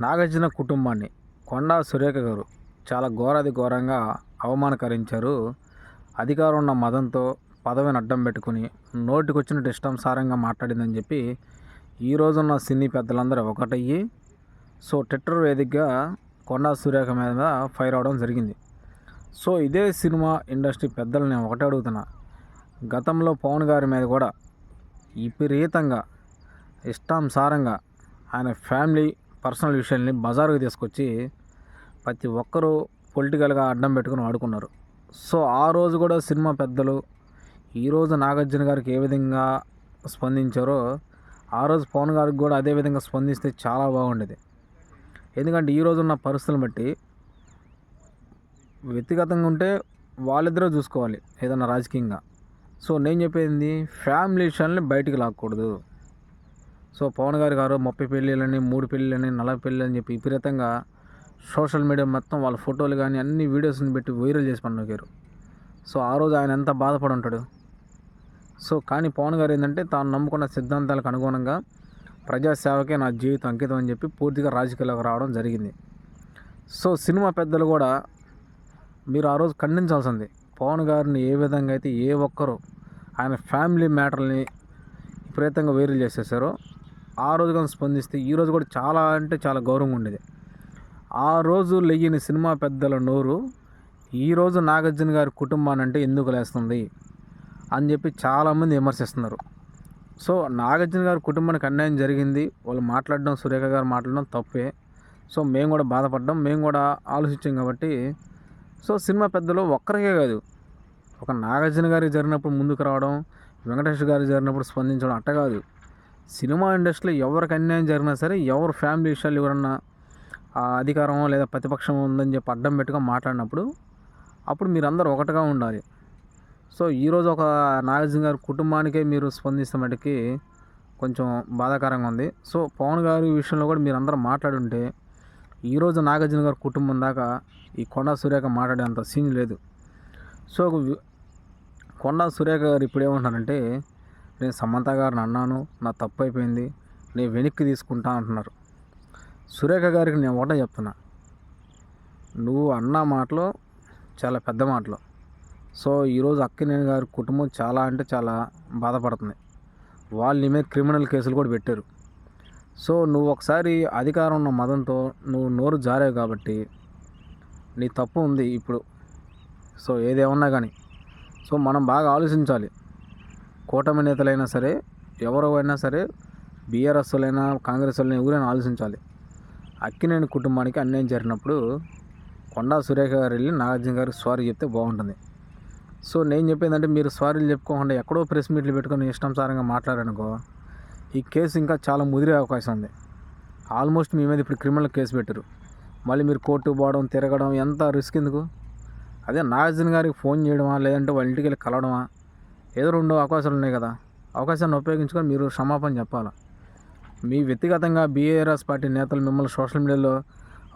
నాగార్జున కుటుంబాన్ని కొండా సురేఖ గారు చాలా ఘోరాది ఘోరంగా అవమానకరించారు. అధికారం ఉన్న మదంతో పదవిని అడ్డం పెట్టుకుని నోటికొచ్చినట్టు ఇష్టానుసారంగా మాట్లాడిందని చెప్పి ఈ రోజున్న సినీ పెద్దలందరూ ఒకటయ్యి. సో ట్విట్టర్ వేదికగా కొండా సురేఖ మీద ఫైర్ అవడం జరిగింది. సో ఇదే సినిమా ఇండస్ట్రీ పెద్దలు నేను ఒకటే అడుగుతున్నా. గతంలో పవన్ గారి మీద కూడా విపరీతంగా ఇష్టానుసారంగా ఆయన ఫ్యామిలీ పర్సనల్ విషయాల్ని బజారుకి తీసుకొచ్చి ప్రతి ఒక్కరూ పొలిటికల్గా అడ్డం పెట్టుకుని ఆడుకున్నారు. సో ఆ రోజు కూడా సినిమా పెద్దలు ఈరోజు నాగార్జున గారికి ఏ విధంగా స్పందించారో ఆ రోజు పవన్ గారికి కూడా అదే విధంగా స్పందిస్తే చాలా బాగుండేది. ఎందుకంటే ఈ రోజు ఉన్న పరిస్థితులను బట్టి వ్యక్తిగతంగా ఉంటే వాళ్ళిద్దరూ చూసుకోవాలి ఏదైనా రాజకీయంగా. సో నేను చెప్పేది ఫ్యామిలీ విషయాల్ని బయటికి లాక్కూడదు. సో పవన్ గారి గారు ముప్పై పెళ్ళిళ్ళని మూడు పెళ్ళిళ్ళని నలభై పెళ్ళి అని చెప్పి విపరీతంగా సోషల్ మీడియా మొత్తం వాళ్ళ ఫోటోలు కానీ అన్ని వీడియోస్ని పెట్టి వైరల్ చేసి పండుగారు సో ఆ రోజు ఆయన ఎంత బాధపడి ఉంటాడు. సో కానీ పవన్ గారు ఏంటంటే తాను నమ్ముకున్న సిద్ధాంతాలకు అనుగుణంగా ప్రజాసేవకే నా జీవితం అంకితం అని చెప్పి పూర్తిగా రాజకీయాలకు రావడం జరిగింది. సో సినిమా పెద్దలు కూడా మీరు ఆ రోజు ఖండించాల్సింది. పవన్ గారిని ఏ విధంగా అయితే ఏ ఒక్కరు ఆయన ఫ్యామిలీ మ్యాటర్ని విపరీతంగా వైరల్ చేసేసారో ఆ రోజు కానీ స్పందిస్తే ఈ రోజు కూడా చాలా అంటే చాలా గౌరవంగా ఉండేది. ఆ రోజు లెయ్యని సినిమా పెద్దల నోరు ఈరోజు నాగార్జున గారి కుటుంబాన్ని అంటే ఎందుకు లేస్తుంది అని చెప్పి చాలామంది విమర్శిస్తున్నారు. సో నాగార్జున గారి కుటుంబానికి అన్యాయం జరిగింది వాళ్ళు మాట్లాడడం సురేఖ గారు మాట్లాడడం తప్పే. సో మేము కూడా బాధపడ్డాం మేము కూడా ఆలోచించాం కాబట్టి. సో సినిమా పెద్దలు ఒక్కరికే కాదు ఒక నాగార్జున గారికి జరిగినప్పుడు ముందుకు రావడం వెంకటేష్ గారు జరిగినప్పుడు స్పందించడం అట్ట కాదు. సినిమా ఇండస్ట్రీలో ఎవరికి అన్యాయం జరిగినా సరే ఎవరు ఫ్యామిలీ విషయాలు ఎవరన్నా అధికారం లేదా ప్రతిపక్షం ఉందని చెప్పి అడ్డం పెట్టుగా మాట్లాడినప్పుడు అప్పుడు మీరందరూ ఒకటిగా ఉండాలి. సో ఈరోజు ఒక నాగార్జున గారి కుటుంబానికే మీరు స్పందిస్తే మటుకి కొంచెం బాధాకరంగా ఉంది. సో పవన్ గారి విషయంలో కూడా మీరు అందరూ మాట్లాడుంటే ఈరోజు నాగార్జున గారి కుటుంబం దాకా ఈ కొండా సురేఖ మాట్లాడేంత సీన్ లేదు. సో కొండా సురేఖ గారు ఇప్పుడు ఏమంటారంటే నేను సమంత గారిని అన్నాను నా తప్పు అయిపోయింది నేను వెనక్కి తీసుకుంటా అంటున్నారు. సురేఖ గారికి నేను ఒకటే చెప్తున్నా. నువ్వు అన్న మాటలు చాలా పెద్ద మాటలు. సో ఈరోజు అక్కినేని గారి కుటుంబం చాలా అంటే చాలా బాధపడుతుంది. వాళ్ళు నీ మీద క్రిమినల్ కేసులు కూడా పెట్టారు. సో నువ్వు ఒకసారి అధికారం ఉన్న మదంతో నువ్వు నోరు జారావు కాబట్టి నీ తప్పు ఉంది ఇప్పుడు. సో ఏదేమన్నా కానీ. సో మనం బాగా ఆలోచించాలి. కూటమి నేతలైనా సరే ఎవరు అయినా సరే బీఆర్ఎస్ వాళ్ళైనా కాంగ్రెస్ వాళ్ళైనా ఎవరైనా ఆలోచించాలి. అక్కినేని కుటుంబానికి అన్యాయం జరిగినప్పుడు కొండా సురేఖ గారు వెళ్ళి నాగార్జున గారికి సారీ చెప్తే బాగుంటుంది. సో నేను చెప్పేదంటే మీరు సారీలు చెప్పుకోకుండా ఎక్కడో ప్రెస్ మీట్లు పెట్టుకొని ఇష్టానుసారంగా మాట్లాడారనుకో ఈ కేసు ఇంకా చాలా ముదిరే అవకాశం ఉంది. ఆల్మోస్ట్ మీ మీద ఇప్పుడు క్రిమినల్ కేసు పెట్టారు. మళ్ళీ మీరు కోర్టుకు పోవడం తిరగడం ఎంత రిస్క్ ఎందుకు? అదే నాగార్జున గారికి ఫోన్ చేయడమా లేదంటే వాళ్ళ ఇంటికి వెళ్ళి కలవడమా? ఏదో రెండు అవకాశాలు ఉన్నాయి కదా. అవకాశాన్ని ఉపయోగించుకొని మీరు క్షమాపణ చెప్పాలి? మీ వ్యక్తిగతంగా బీఆర్ఎస్ పార్టీ నేతలు మిమ్మల్ని సోషల్ మీడియాలో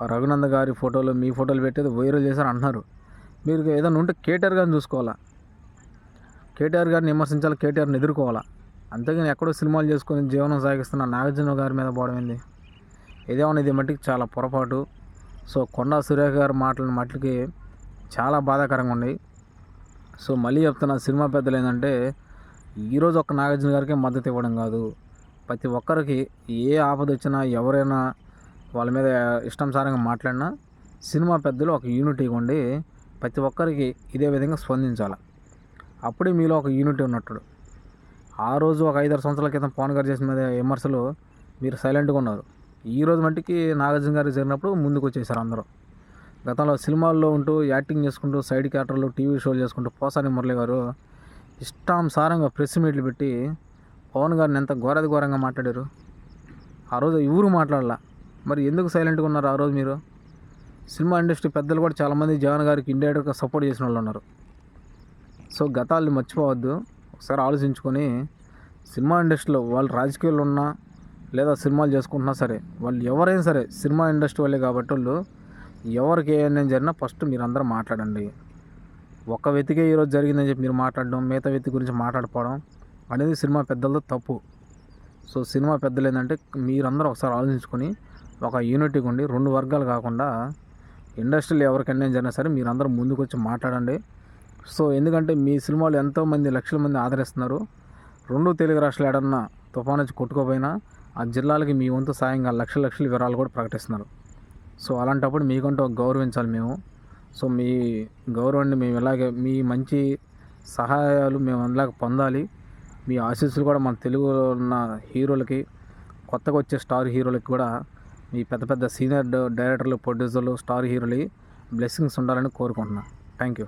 రఘునంద గారి ఫోటోలు మీ ఫోటోలు పెట్టేది వైరల్ చేశారు అంటున్నారు మీరు ఏదైనా ఉంటే కేటీఆర్ గారిని చూసుకోవాలా? కేటీఆర్ గారిని విమర్శించాలి? కేటీఆర్ని ఎదుర్కోవాలా? అంతేగాని ఎక్కడో సినిమాలు చేసుకొని జీవనం సాగిస్తున్న నాగార్జున గారి మీద పోవడం ఏంది? ఇదేమన్నా ఇది మట్టికి చాలా పొరపాటు. సో కొండా సురేఖ గారి మాటల మట్టికి చాలా బాధాకరంగా ఉన్నాయి. సో మళ్ళీ చెప్తున్న సినిమా పెద్దలు ఏంటంటే ఈరోజు ఒక నాగార్జున గారికి మద్దతు ఇవ్వడం కాదు. ప్రతి ఒక్కరికి ఏ ఆపద వచ్చినా ఎవరైనా వాళ్ళ మీద ఇష్టానుసారంగా మాట్లాడినా సినిమా పెద్దలు ఒక యూనిటీ ఉండి ప్రతి ఒక్కరికి ఇదే విధంగా స్పందించాలి. అప్పుడే మీలో ఒక యూనిటీ ఉన్నట్టు. ఆ రోజు ఒక ఐదారు సంవత్సరాల క్రితం పవన్ గారు చేసిన మీద విమర్శలు మీరు సైలెంట్గా ఉన్నారు. ఈ రోజు మట్టికి నాగార్జున గారు జరిగినప్పుడు ముందుకు వచ్చేసారు అందరూ. గతంలో సినిమాల్లో ఉంటూ యాక్టింగ్ చేసుకుంటూ సైడ్ క్యారెక్టర్లు టీవీ షోలు చేసుకుంటూ పోసాని మురళి గారు ఇష్టానుసారంగా ప్రెస్ మీట్లు పెట్టి పవన్ గారిని ఎంత ఘోరది ఘోరంగా మాట్లాడారు. ఆ రోజు ఎవరు మాట్లాడాల? మరి ఎందుకు సైలెంట్గా ఉన్నారు ఆ రోజు మీరు? సినిమా ఇండస్ట్రీ పెద్దలు కూడా చాలామంది జగన్ గారికి ఇండియాగా సపోర్ట్ చేసిన వాళ్ళు ఉన్నారు. సో గతాల్ని మర్చిపోవద్దు. ఒకసారి ఆలోచించుకొని సినిమా ఇండస్ట్రీలో వాళ్ళు రాజకీయాలు ఉన్నా లేదా సినిమాలు చేసుకుంటున్నా సరే వాళ్ళు ఎవరైనా సరే సినిమా ఇండస్ట్రీ వాళ్ళే కాబట్టి వాళ్ళు ఎవరికి ఏమైనా జరిగినా ఫస్ట్ మీరు అందరూ మాట్లాడండి. ఒక వెతికే ఈరోజు జరిగిందని చెప్పి మీరు మాట్లాడడం మిగతా వ్యక్తి గురించి మాట్లాడుకోవడం అనేది సినిమా పెద్దలతో తప్పు. సో సినిమా పెద్దలు ఏంటంటే మీరందరూ ఒకసారి ఆలోచించుకొని ఒక యూనిటీగా ఉండి రెండు వర్గాలు కాకుండా ఇండస్ట్రీలో ఎవరికి జరిగినా సరే మీరందరూ ముందుకు వచ్చి మాట్లాడండి. సో ఎందుకంటే మీ సినిమాలు ఎంతోమంది లక్షల మంది ఆదరిస్తున్నారు. రెండు తెలుగు రాష్ట్రాలు ఏడన్నా తుఫాను వచ్చి కొట్టుకోపోయినా ఆ జిల్లాలకి మీ వంతు సాయంగా లక్షల లక్షల వివరాలు కూడా ప్రకటిస్తున్నారు. సో అలాంటప్పుడు మీకంటూ గౌరవించాలి మేము. సో మీ గౌరవాన్ని మేము ఇలాగే మీ మంచి సహాయాలు మేము ఇలాగ పొందాలి. మీ ఆశీస్సులు కూడా మన తెలుగులో ఉన్న హీరోలకి కొత్తగా వచ్చే స్టార్ హీరోలకి కూడా మీ పెద్ద పెద్ద సీనియర్ డైరెక్టర్లు ప్రొడ్యూసర్లు స్టార్ హీరోలు బ్లెస్సింగ్స్ ఉండాలని కోరుకుంటున్నాను థ్యాంక్ యూ.